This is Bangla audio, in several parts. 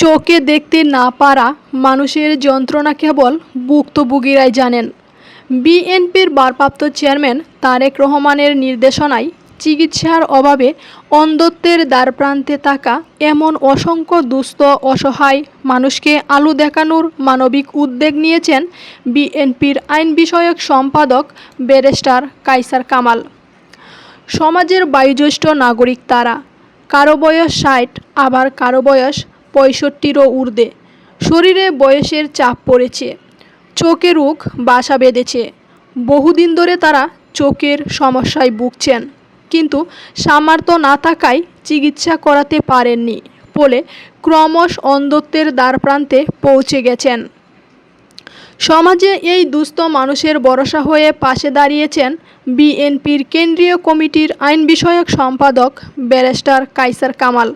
চোখে দেখতে না পারা মানুষের যন্ত্রণা কেবল ভুক্তভোগীরাই জানেন। বিএনপির ভারপ্রাপ্ত চেয়ারম্যান তারেক রহমানের নির্দেশনায় চিকিৎসার অভাবে অন্ধত্বের দ্বারপ্রান্তে থাকা এমন অসংখ্য দুস্থ, অসহায় মানুষকে আলু দেখানোর মানবিক উদ্যোগ নিয়েছেন বিএনপির আইন বিষয়ক সম্পাদক ব্যারিস্টার কাইসার কামাল। সমাজের বায়ুজ্যেষ্ঠ নাগরিক তারা, কারও বয়স ষাট, আবার কারও বয়স পঁয়ষট্টিরও ঊর্ধ্বে। শরীরে বয়সের চাপ পড়েছে। চোখে রোগ, বাসা বেঁধেছে। বহুদিন ধরে তারা চোখের সমস্যায় ভুগছেন। কিন্তু সামর্থ্য না থাকায় চিকিৎসা করাতে পারেননি বলে ক্রমশ অন্ধত্বের দ্বারপ্রান্তে পৌঁছে গেছেন। সমাজে এই দুস্থ মানুষের ভরসা হয়ে পাশে দাঁড়িয়েছেন বিএনপির কেন্দ্রীয় কমিটির আইন বিষয়ক সম্পাদক ব্যারিস্টার কাইসার কামাল।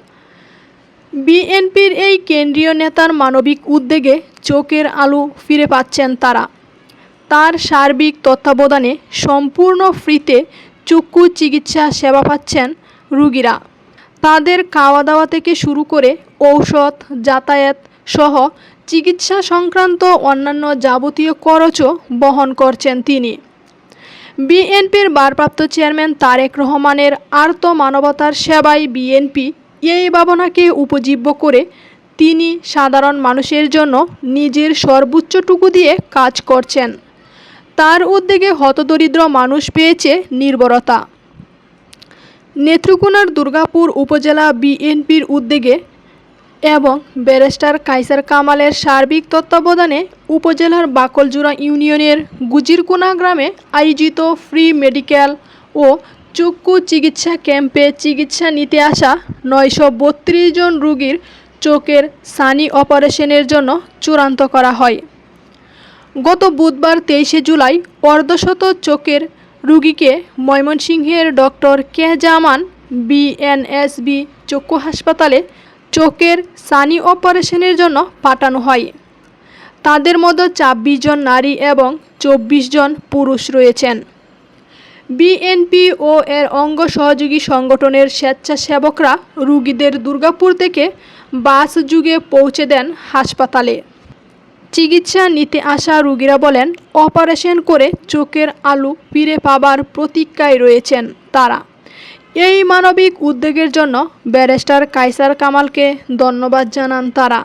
বিএনপির এই কেন্দ্রীয় নেতার মানবিক উদ্যোগে চোখের আলো ফিরে পাচ্ছেন তারা। তার সার্বিক তত্ত্বাবধানে সম্পূর্ণ ফ্রিতে চক্ষু চিকিৎসা সেবা পাচ্ছেন রুগীরা। তাদের খাওয়া দাওয়া থেকে শুরু করে ঔষধ, যাতায়াত সহ চিকিৎসা সংক্রান্ত অন্যান্য যাবতীয় খরচও বহন করছেন তিনি। বিএনপির ভারপ্রাপ্ত চেয়ারম্যান তারেক রহমানের আর্ত মানবতার সেবায় বিএনপি এই ভাবনাকে উপজীব্য করে তিনি সাধারণ মানুষের জন্য নিজের সর্বোচ্চটুকু দিয়ে কাজ করছেন। তার উদ্যোগে হতদরিদ্র মানুষ পেয়েছে নির্ভরতা। নেত্রকোনার দুর্গাপুর উপজেলা বিএনপির উদ্যোগে এবং ব্যারিস্টার কাইসার কামালের সার্বিক তত্ত্বাবধানে উপজেলার বাকলজোড়া ইউনিয়নের গুজিরকোনা গ্রামে আয়োজিত ফ্রি মেডিকেল ও চক্ষু চিকিৎসা ক্যাম্পে চিকিৎসা নিতে আসা নয়শো বত্রিশ জন রুগীর চোখের সানি অপারেশনের জন্য চূড়ান্ত করা হয়। গত বুধবার তেইশে জুলাই অর্ধশত চোখের রুগীকে ময়মনসিংহের ডক্টর কে জামান বিএনএসবি চক্ষু হাসপাতালে চোখের সানি অপারেশনের জন্য পাঠানো হয়। তাদের মধ্যে ছাব্বিশ জন নারী এবং চব্বিশ জন পুরুষ রয়েছেন। বিএনপি ও এর অঙ্গ সহযোগী সংগঠনের স্বেচ্ছাসেবকরা রুগীদের দুর্গাপুর থেকে বাস যুগে পৌঁছে দেন হাসপাতালে। চিকিৎসা নিতে আসা রুগীরা বলেন, অপারেশন করে চোখের আলো ফিরে পাবার প্রতীক্ষায় রয়েছেন তারা। এই মানবিক উদ্যোগের জন্য ব্যারিস্টার কাইসার কামালকে ধন্যবাদ জানান তারা।